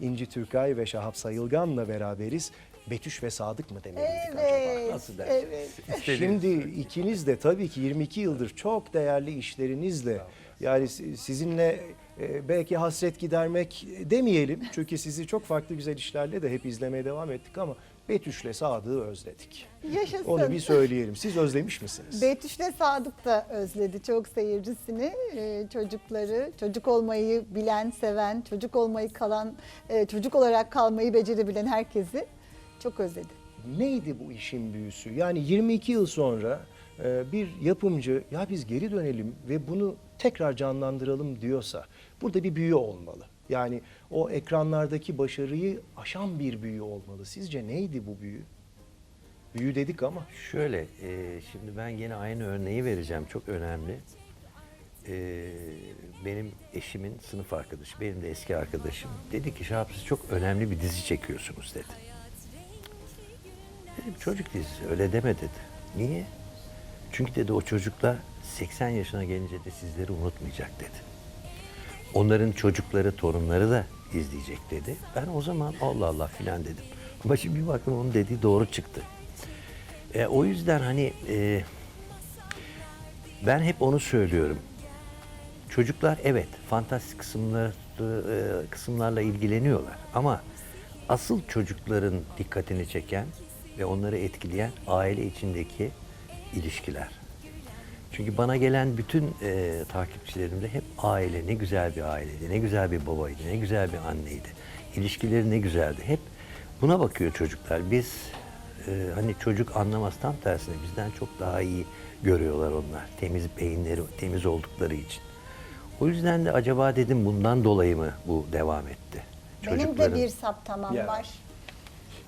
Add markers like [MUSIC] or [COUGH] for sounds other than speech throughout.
İnci Türkay ve Şahap Sayılgan'la beraberiz. Betüş ve Sadık mı demeliydik acaba? Evet. Nasıl dersin? Evet. Şimdi ikiniz de tabii ki 22 yıldır çok değerli işlerinizle yani si- sizinle e, belki hasret gidermek demeyelim. Çünkü sizi çok farklı güzel işlerle de hep izlemeye devam ettik ama Betüş'le Sadık'ı özledik. Yaşasın. Onu bir söyleyelim. Siz özlemiş misiniz? Betüş'le Sadık da özledi çok seyircisini, e, çocukları, çocuk olmayı bilen, seven, çocuk olmayı kalan, e, çocuk olarak kalmayı becerebilen herkesi çok özledi. Neydi bu işin büyüsü? Yani 22 yıl sonra bir yapımcı ya biz geri dönelim ve bunu tekrar canlandıralım diyorsa burada bir büyü olmalı. Yani o ekranlardaki başarıyı aşan bir büyü olmalı. Sizce neydi bu büyü? Büyü dedik ama. Şöyle, e, şimdi ben yine aynı örneği vereceğim. Çok önemli. E, benim eşimin sınıf arkadaşı, benim de eski arkadaşım. Dedi ki Şahap siz çok önemli bir dizi çekiyorsunuz dedi. Dedim çocuk dizisi öyle deme dedi. Niye? Çünkü dedi o çocuklar 80 yaşına gelince de sizleri unutmayacak dedi. Onların çocukları, torunları da izleyecek dedi. Ben o zaman Allah Allah filan dedim. Ama şimdi bir baktım onun dediği doğru çıktı. E, o yüzden hani e, ben hep onu söylüyorum. Çocuklar evet fantastik kısımları, e, kısımlarla ilgileniyorlar ama asıl çocukların dikkatini çeken ve onları etkileyen aile içindeki ilişkiler. Çünkü bana gelen bütün e, takipçilerimde hep aile ne güzel bir aileydi, ne güzel bir babaydı, ne güzel bir anneydi. İlişkileri ne güzeldi. Hep buna bakıyor çocuklar. Biz e, hani çocuk anlamaz tam tersine bizden çok daha iyi görüyorlar onlar. Temiz beyinleri, temiz oldukları için. O yüzden de acaba dedim bundan dolayı mı bu devam etti? Benim de bir saptamam Ya. var.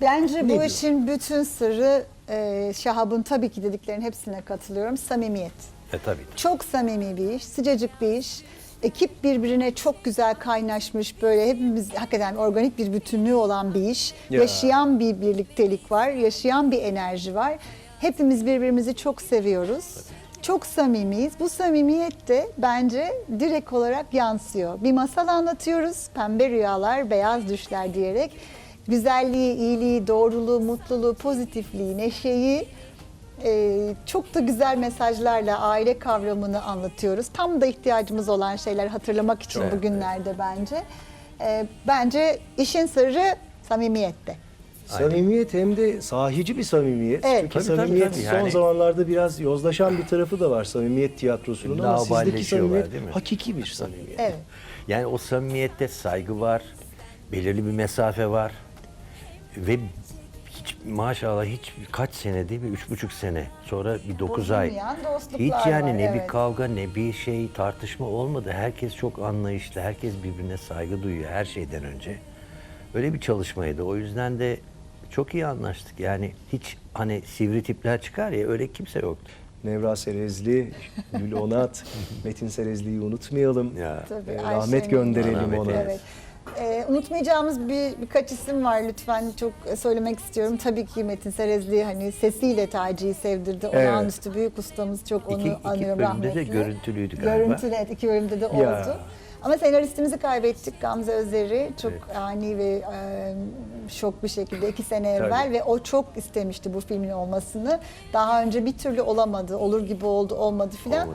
Bence Ne bu diyor? işin bütün sırrı e, Şahab'ın tabii ki dediklerinin hepsine katılıyorum. Samimiyet. E tabii. Çok samimi bir iş, sıcacık bir iş. Ekip birbirine çok güzel kaynaşmış böyle hepimiz hakikaten organik bir bütünlüğü olan bir iş. Ya. Yaşayan bir birliktelik var, yaşayan bir enerji var. Hepimiz birbirimizi çok seviyoruz. Çok samimiyiz. Bu samimiyet de bence direkt olarak yansıyor. Bir masal anlatıyoruz. Pembe rüyalar, beyaz düşler diyerek güzelliği, iyiliği, doğruluğu, mutluluğu, pozitifliği, neşeyi ee, çok da güzel mesajlarla aile kavramını anlatıyoruz. Tam da ihtiyacımız olan şeyler hatırlamak için Evet, bugünlerde bence. Ee, bence işin sırrı samimiyette. Samimiyet hem de sahici bir samimiyet. Evet. Çünkü Tabii, tabii, samimiyet tabii. son Yani- zamanlarda biraz yozlaşan bir tarafı da var samimiyet tiyatrosunun ama sizdeki samimiyet değil mi? hakiki bir samimiyet. Evet. Yani o samimiyette saygı var, belirli bir mesafe var ve hiç maşallah hiç kaç sene değil mi? Üç buçuk sene sonra bir dokuz ay. Bozulmayan dostluklar Hiç yani var, ne bir evet. kavga ne bir şey tartışma olmadı. Herkes çok anlayışlı, herkes birbirine saygı duyuyor her şeyden önce. Öyle bir çalışmaydı. O yüzden de çok iyi anlaştık. Yani hiç hani sivri tipler çıkar ya öyle kimse yoktu. Nevra Serezli, Gül Onat, [LAUGHS] Metin Serezli'yi unutmayalım. Ya. Tabii, Ee, rahmet gönderelim Rahmet ona. eylesin. Evet. Ee, unutmayacağımız bir birkaç isim var lütfen çok söylemek istiyorum. Tabii ki Metin Serezli hani sesiyle Taci'yi sevdirdi. Evet. Olağanüstü büyük ustamız çok onu İki- iki anıyorum bölümde de rahmetli. görüntülüydü galiba. Görüntülü evet iki bölümde de Ya. oldu. Ama senaristimizi kaybettik Gamze Özer'i çok Evet. ani ve e, şok bir şekilde iki sene Tabii. evvel ve o çok istemişti bu filmin olmasını. Daha önce bir türlü olamadı, olur gibi oldu, olmadı filan.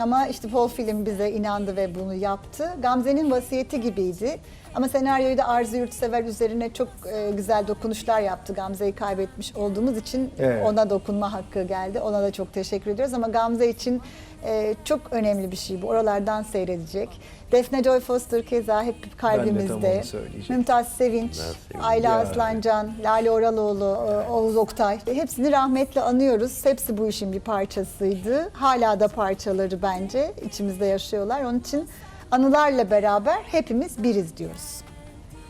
Ama işte Paul film bize inandı ve bunu yaptı. Gamze'nin vasiyeti gibiydi. Ama senaryoyu da Arzu Yurtsever üzerine çok e, güzel dokunuşlar yaptı. Gamze'yi kaybetmiş olduğumuz için Evet. ona dokunma hakkı geldi. Ona da çok teşekkür ediyoruz. Ama Gamze için e, çok önemli bir şey bu. Oralardan seyredecek. Defne Joy Foster keza hep tam kalbimizde. onu söyleyecektim. Mümtaz Sevinç, Mümtaz Sevinç. Ayla Ya. Aslancan, Lale Oraloğlu, e, Oğuz Oktay. Hepsini rahmetle anıyoruz. Hepsi bu işin bir parçasıydı. Hala da parçaları bence içimizde yaşıyorlar. Onun için anılarla beraber hepimiz biriz diyoruz.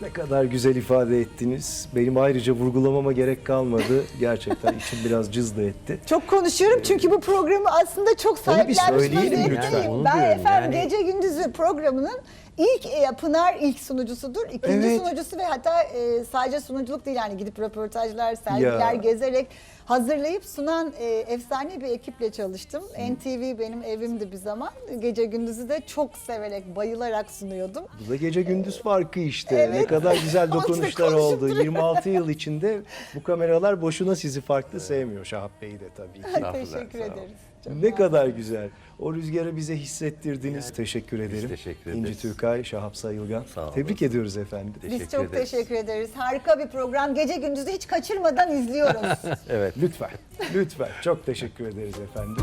Ne kadar güzel ifade ettiniz. Benim ayrıca vurgulamama gerek kalmadı. Gerçekten içim biraz cızdı etti. Çok konuşuyorum çünkü bu programı aslında çok Onu bir sahiplenmiş söyleyelim lütfen. Onu Ben diyorum efendim yani. gece gündüzü programının İlk e, Pınar ilk sunucusudur. İkinci Evet. sunucusu ve hatta e, sadece sunuculuk değil yani gidip röportajlar, sergiler Ya. gezerek hazırlayıp sunan e, efsane bir ekiple çalıştım. NTV benim evimdi bir zaman. Gece gündüzü de çok severek, bayılarak sunuyordum. Bu da gece gündüz farkı işte. Evet. Ne kadar güzel Onu dokunuşlar konuşup oldu. duruyor. 26 yıl içinde bu kameralar boşuna sizi farklı sevmiyor Şahap Bey de tabii ki. Estağfurullah, Teşekkür sağ olun. ederiz. Ne kadar güzel. O rüzgarı bize hissettirdiniz. teşekkür ederim. teşekkür İnci ederiz. Türkay, Şahap Sayılgan. Sağ olun. Tebrik ediyoruz efendim. Biz çok ederiz. teşekkür ederiz. Harika bir program. Gece gündüzü hiç kaçırmadan izliyoruz. [LAUGHS] Evet lütfen. Lütfen. Çok teşekkür ederiz efendim.